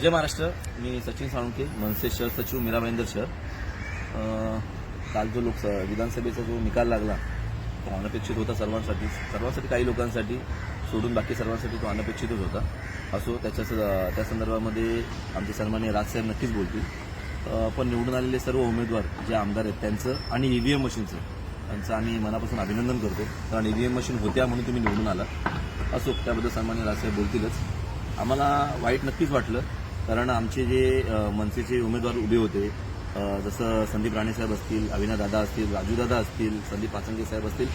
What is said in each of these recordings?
जय महाराष्ट्र. मी सचिन साळुंके मनसे शहर सचिव मीरा भाईंदर शहर. काल जो लोक विधानसभेचा जो निकाल लागला तो अनपेक्षित होता सर्वांसाठी. सर्वांसाठी काही लोकांसाठी सोडून बाकी सर्वांसाठी तो अनपेक्षितच होता. असो त्याच्या त्या संदर्भामध्ये आमचे सन्मान्य राजसाहेब नक्कीच बोलतील. पण निवडून आलेले सर्व उमेदवार जे आमदार आहेत त्यांचं आणि ईव्हीएम मशीनचं त्यांचं आम्ही मनापासून अभिनंदन करतो. कारण ईव्हीएम मशीन होत्या म्हणून तुम्ही निवडून आला असो त्याबद्दल सन्मान्य राजसाहेब बोलतीलच. आम्हाला वाईट नक्कीच वाटलं. कारण आमचे जे मनसेचे उमेदवार उभे होते जसं संदीप राणेसाहेब असतील अविना दादा असतील राजूदादा असतील संदीप पाचंगे साहेब असतील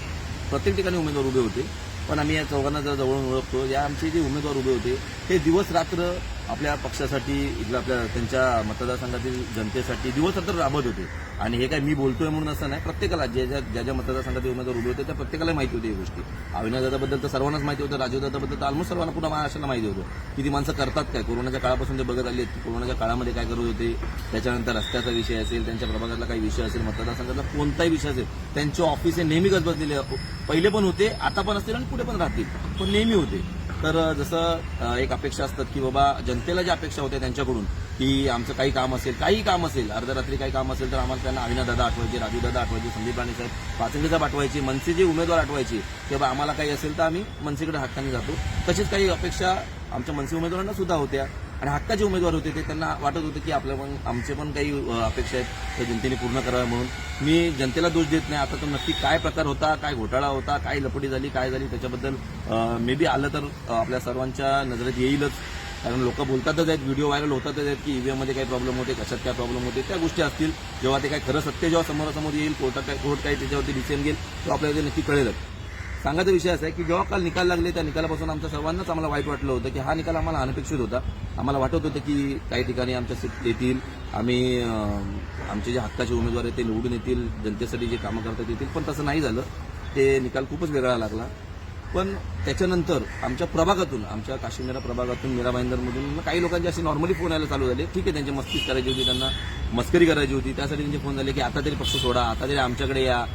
प्रत्येक ठिकाणी उमेदवार उभे होते. पण आम्ही या चौघांना जर जवळून ओळखतो. या आमचे जे उमेदवार उभे होते ते दिवस रात्र आपल्या पक्षासाठी इथलं आपल्या त्यांच्या मतदारसंघातील जनतेसाठी दिवसरात्र राबत होते. आणि हे काय मी बोलतोय म्हणून असं नाही. प्रत्येकाला ज्या ज्या ज्या ज्या मतदारसंघातील उमेदवार उभे होते त्या प्रत्येकाला माहिती होती ही गोष्टी. अविनाशदादाबद्दल तर सर्वांनाच माहिती होतं राजूदादाबद्दल तर ऑलमोस्ट सर्वांना पुन्हा महाराष्ट्राला माहिती होतं. की ती माणसं करतात काय? कोरोनाच्या काळापासून ते बघत आले की कोरोनाच्या काळामध्ये काय करत होते? त्याच्यानंतर रस्त्याचा विषय असेल त्यांच्या प्रभागातला काही विषय असेल मतदारसंघातला कोणताही विषय असेल त्यांचे ऑफिस हे नेहमी गजबजलेले. पहिले पण होते आता पण असतील आणि पुढे पण राहतील. पण नेहमी होते. तर जसं एक अपेक्षा असतात की बाबा जनतेला ज्या अपेक्षा होत्या त्यांच्याकडून की आमचं काही काम असेल काही काम असेल अर्ध्या रात्री काही काम असेल तर आम्हाला त्यांना अविना दादा आठवायचे राजू दादा आठवायचे संदीप राणे साहेब पाचंगेचा आठवायचे मनसे जे उमेदवार आठवायचे की बाबा आम्हाला काही असेल तर आम्ही मनसेकडे हक्काने जातो. तशीच काही अपेक्षा आमच्या मनसे उमेदवारांना सुद्धा होत्या. आणि हक्काचे उमेदवार होते ते त्यांना वाटत होतं की आपल्या पण आमचे पण काही अपेक्षा आहेत त्या जनतेने पूर्ण कराव्या म्हणून. मी जनतेला दोष देत नाही. आता तो नक्की काय प्रकार होता काय घोटाळा होता काय लपडी झाली काय झाली त्याच्याबद्दल मे बी आलं तर आपल्या सर्वांच्या नजरेत येईलच. कारण लोक बोलतातच आहेत व्हिडिओ व्हायरल होतातच आहेत की ईव्हीएममध्ये काय प्रॉब्लेम होते कशात काय प्रॉब्लेम होते त्या गोष्टी असतील. जेव्हा ते काय खरं सत्य जेव्हा समोरासमोर येईल कोर्टात काय कोर्ट काय त्याच्यावरती डिसिजन घेईल तेव्हा आपल्याला ते नक्की कळेलच. सांगायचा विषय असा आहे की जेव्हा काल निकाल लागले त्या निकालापासून आमच्या सर्वांनाच आम्हाला वाईट वाटलं होतं की हा निकाल आम्हाला अनपेक्षित होता. आम्हाला वाटत होतं की काही ठिकाणी आमच्या सीट येतील आम्ही आमचे जे हक्काचे उमेदवार आहेत ते निवडून येतील जनतेसाठी जे कामं करतात येतील. पण तसं नाही झालं. ते निकाल खूपच वेगळा लागला. पण त्याच्यानंतर आमच्या प्रभागातून आमच्या काश्मीरा प्रभागातून मीरा भाईंदरमधून काही लोकांचे असे नॉर्मली फोन यायला चालू झाले. ठीक आहे त्यांची मस्तीच करायची होती त्यांना मस्करी करायची होती. त्यासाठी त्यांचे फोन झाले की आता तरी पक्ष सोडा आता तरी आमच्याकडे या.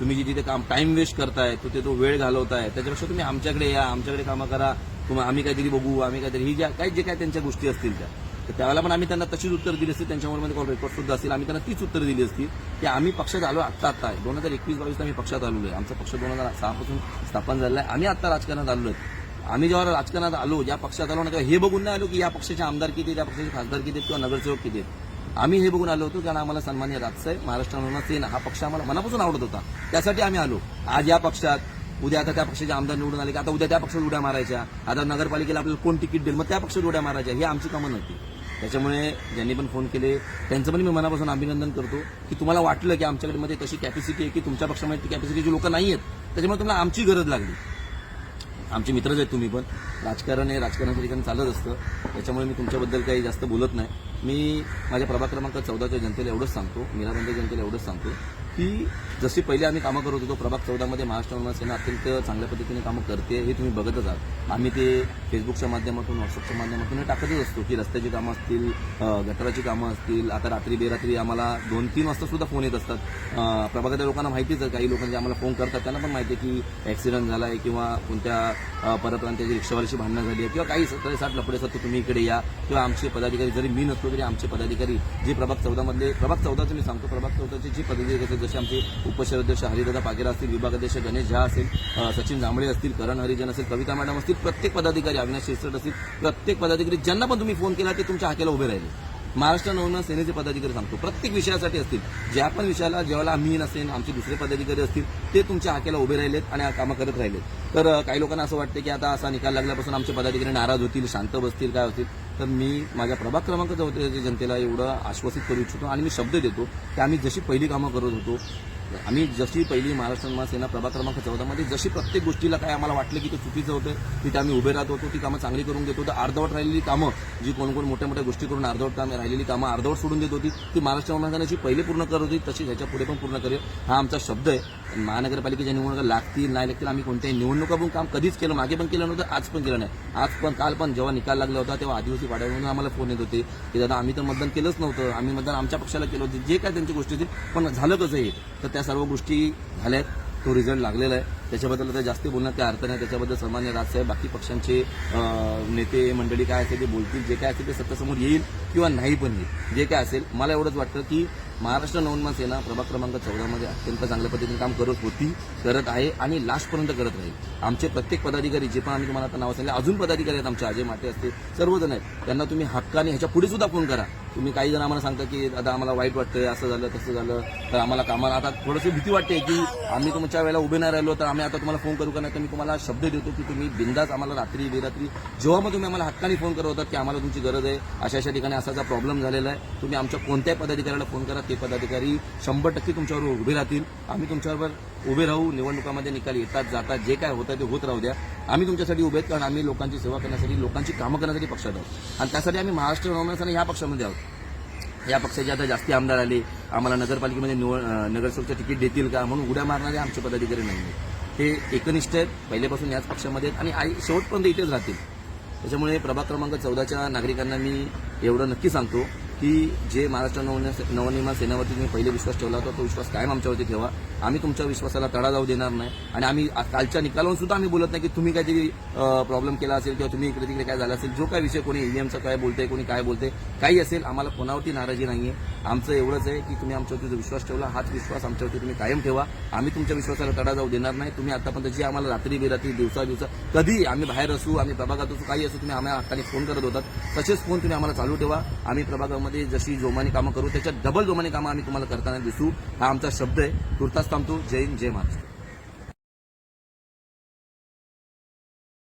तुम्ही जिथे तिथे काम टाइम वेस्ट करताय तो ते तो वेळ घालवताय त्याच्यापेक्षा तुम्ही आमच्याकडे या आमच्याकडे कामं करा तुम्हाला आम्ही काहीतरी बघू आम्ही काहीतरी ही ज्या काही जे काय त्यांच्या गोष्टी असतील त्या. तर त्यावेळेला पण आम्ही त्यांना तशीच उत्तर दिली असती त्यांच्यावर कॉल रेकॉर्ड सुद्धा असेल आम्ही त्यांना तीच उत्तर दिली असती की आम्ही पक्षात आलो आत्ता आत्ता. आहे दोन हजार एकवीस बावीस आम्ही पक्षात आलेलो आहे. आमचा पक्ष दोन हजार सहापासून स्थापन झालेला आहे. आम्ही आत्ता राजकारणात आलो आहे. आम्ही जेव्हा राजकारणात आलो या पक्षात आलो ना तेव्हा हे बघून नाही आलो की या पक्षाचे आमदार किती या पक्षाचे खासदार किती किंवा नगरसेवक किती आहेत. आम्ही हे बघून आलो होतो कारण आम्हाला सन्मान्य राजसाहेब महाराष्ट्र नवना सेन हा पक्ष आम्हाला मनापासून आवडत होता. त्यासाठी आम्ही आलो. आज या पक्षात उद्या आता त्या पक्षाचे आमदार निवडून आले की? आता उद्या त्या पक्षात उड्या मारायच्या. आता नगरपालिकेला आपल्याला कोण तिकीट देईल? मग त्या पक्षात उड्या मारायच्या. ही आमची कामं नव्हती. त्याच्यामुळे ज्यांनी पण फोन केले त्यांचं पण मी मनापासून अभिनंदन करतो की तुम्हाला वाटलं की आमच्याकडे मध्ये तशी कॅपॅसिटी आहे की तुमच्या पक्षामध्ये ती कॅपॅसिटीची लोक नाही आहेत त्याच्यामुळे तुम्हाला आमची गरज लागली. आमचे मित्रच आहेत तुम्ही पण. राजकारण हे राजकारणाच्या ठिकाणी चालत असतं. त्याच्यामुळे मी तुमच्याबद्दल काही जास्त बोलत नाही. मी माझ्या प्रभाग क्रमांक चौदाच्या जनतेला एवढंच सांगतो मीराबंद जनतेला एवढंच सांगतो. की जशी पहिले आम्ही कामं करत होतो प्रभाग चौदामध्ये महाराष्ट्र नवना सेना अत्यंत चांगल्या पद्धतीने कामं करते हे तुम्ही बघतच आहात. आम्ही ते फेसबुकच्या माध्यमातून व्हॉट्सअपच्या माध्यमातून हे टाकतच असतो की रस्त्याची कामं असतील गटाराची कामं असतील आता रात्री बेरात्री आम्हाला दोन तीन वाजता सुद्धा फोन येत असतात. प्रभागातल्या लोकांना माहितीच आहे काही लोकांचे आम्हाला फोन करतात त्यांना पण माहिती आहे की ॲक्सिडेंट झाला आहे किंवा कोणत्या अ, परप्रांताची रिक्षावाल्याशी भांडणं झाली आहे किंवा काही सत्तर साठ लपडे असतात तुम्ही इकडे या. किंवा आमचे पदाधिकारी जरी मी नसलो तरी आमचे पदाधिकारी जे प्रभाग चौदामधले प्रभाग चौदाचं मी सांगतो प्रभाग चौदाचे जे पदाधिकारी असतात जसे आमचे उपशहराध्यक्ष हरिदादा पागेरा असतील विभागाध्यक्ष गणेश झा असेल सचिन जांभळे असतील करण हरिजन असेल कविता मॅडम असतील प्रत्येक पदाधिकारी अविनाश शिरसट असतील प्रत्येक पदाधिकारी ज्यांना पण तुम्ही फोन केला ते तुमच्या हाकेला उभे राहिले. महाराष्ट्र नवना सेनेचे पदाधिकारी सांगतो प्रत्येक विषयासाठी असतील. ज्या पण विषयाला ज्यावेळेला आम्ही नसेन आमचे दुसरे पदाधिकारी असतील ते तुमच्या हाकेला उभे राहिलेत आणि कामं करत राहिलेत. तर काही लोकांना असं वाटतं की आता असा निकाल लागल्यापासून आमचे पदाधिकारी नाराज होतील शांत बसतील काय होतील? तर मी माझ्या प्रभाग क्रमांक चौथ्याच्या जनतेला एवढं आश्वासित करू इच्छितो आणि मी शब्द देतो की आम्ही जशी पहिली कामं करत होतो आम्ही जशी पहिली महाराष्ट्र महासेना सेना प्रभाग क्रमांक चौदामध्ये जशी प्रत्येक गोष्टीला काय आम्हाला वाटलं की ते चुकीचं होतं तिथे आम्ही उभे राहत होतो ती कामं चांगली करून देत होतो. अर्धवट राहिलेली कामं जी कोण कोण मोठ्या मोठ्या गोष्टी करून अर्धवट कामं राहिलेली कामं अर्धवट सोडून देत होती ती महाराष्ट्र निर्माण पहिले पूर्ण करत होती तशी ह्याच्या पुढे पण पूर्ण करेल हा आमचा शब्द आहे. महानगरपालिकेच्या निवडणुका लागतील नाही लागतील आम्ही कोणत्याही निवडणुका पण काम कधीच केलं मागे पण केलं नव्हतं आज पण केलं नाही. आज पण काल पण जेव्हा निकाल लागला होता तेव्हा आदिवासी वाड्यावरून आम्हाला फोन येत होते की दादा आम्ही तर मतदान केलंच नव्हतं आम्ही मतदान आमच्या पक्षाला केलं होतं जे काय त्यांची गोष्टी होती पण झालं कसं हे? तर त्या सर्व गोष्टी झाल्यात तो रिझल्ट लागलेला आहे. त्याच्याबद्दल आता जास्त बोलण्यात काय अर्थ नाही. त्याच्याबद्दल सन्मान्य राजसाहेब बाकी पक्षांचे नेते मंडळी काय असेल ते बोलतील. जे काय असेल ते सत्तासमोर येईल किंवा नाही पण येईल. जे काय असेल मला एवढंच वाटतं की महाराष्ट्र नवनिर्माण सेना प्रभाग क्रमांक चौदामध्ये अत्यंत चांगल्या पद्धतीने काम करत होती करत आहे आणि लास्टपर्यंत करत राहील. आमचे प्रत्येक पदाधिकारी जे पण आम्ही तुम्हाला आता नाव सांगितलं अजून पदाधिकारी आहेत आमचे अजय माटे असतील सर्वजण आहेत. त्यांना तुम्ही हक्काने ह्याच्या पुढे सुद्धा फोन करा. तुम्ही काही जण आम्हाला सांगता की आता आम्हाला वाईट वाटतंय असं झालं तसं झालं. तर आम्हाला कामाला आता थोडंसं भीती वाटते की आम्ही तुमच्या वेळेला उभे नाही राहिलो तर आम्ही आता तुम्हाला फोन करू का? नाही तर मी तुम्हाला शब्द देतो की तुम्ही बिंदास आम्हाला रात्री बेरात्री जेव्हा मग तुम्ही आम्हाला हक्काने फोन करत होतात की आम्हाला तुमची गरज आहे. अशा अशा ठिकाणी असाचा प्रॉब्लेम झालेला आहे. तुम्ही आमच्या कोणत्याही पदाधिकाऱ्याला फोन करा ते पदाधिकारी शंभर टक्के तुमच्यावर उभे राहतील. आम्ही तुमच्यावर उभे राहू निवडणुकामध्ये निकाल येतात जातात जे काय होतं ते होत राहू द्या. आम्ही तुमच्यासाठी उभे आहेत कारण आम्ही लोकांची सेवा करण्यासाठी लोकांची कामं करण्यासाठी पक्षात आहोत. आणि त्यासाठी आम्ही महाराष्ट्र नवनिर्माण ह्या पक्षामध्ये आहोत. या पक्षाचे आता जास्ती आमदार आले आम्हाला नगरपालिकेमध्ये निवड नगरसेवकचं तिकीट देतील का म्हणून उड्या मारणारे आमचे पदाधिकारी नाही आहेत. हे एकनिष्ठ आहेत पहिल्यापासून याच पक्षामध्ये आहेत आणि आई शेवटपर्यंत इथेच राहतील. त्याच्यामुळे प्रभाग क्रमांक चौदाच्या नागरिकांना मी एवढं नक्की सांगतो. की जे महाराष्ट्र नवनिर्माण नवनिर्माण सेनेवरती तुम्ही पहिले विश्वास ठेवला होता तो विश्वास कायम आमच्यावरती ठेवा. आम्ही तुमच्या विश्वासाला तडा जाऊ देणार नाही. आणि आम्ही कालच्या निकालावरून सुद्धा आम्ही बोलत नाही की तुम्ही काहीतरी प्रॉब्लेम केला असेल किंवा तुम्ही इकडे तिकडे काय झालं असेल. जो काय विषय कोणी ईव्हीएमचा काय बोलतंय कोणी काय बोलतंय काही असेल आम्हाला कोणावरती नाराजी नाहीये. आमचं एवढंच आहे की तुम्ही आमच्यावरती जो विश्वास ठेवला हाच विश्वास आमच्यावरती तुम्ही कायम ठेवा. आम्ही तुमच्या विश्वासाला तडा जाऊ देणार नाही. तुम्ही आतापर्यंत जी आम्हाला रात्री बिरात्री दिवसा दिवसा कधी आम्ही बाहेर असू आम्ही प्रभागात असू काही असू तुम्ही आम्हाला हाताने फोन करत होतात. तसेच फोन तुम्ही आम्हाला चालू ठेवा. आम्ही प्रभागामध्ये जशी जोमाने कामं करू त्याच्यात डबल जोमाने कामं आम्ही तुम्हाला करताना दिसू. हा आमचा शब्द आहे. तुर्तास थांबतो. जय हिंद जय महाराष्ट्र.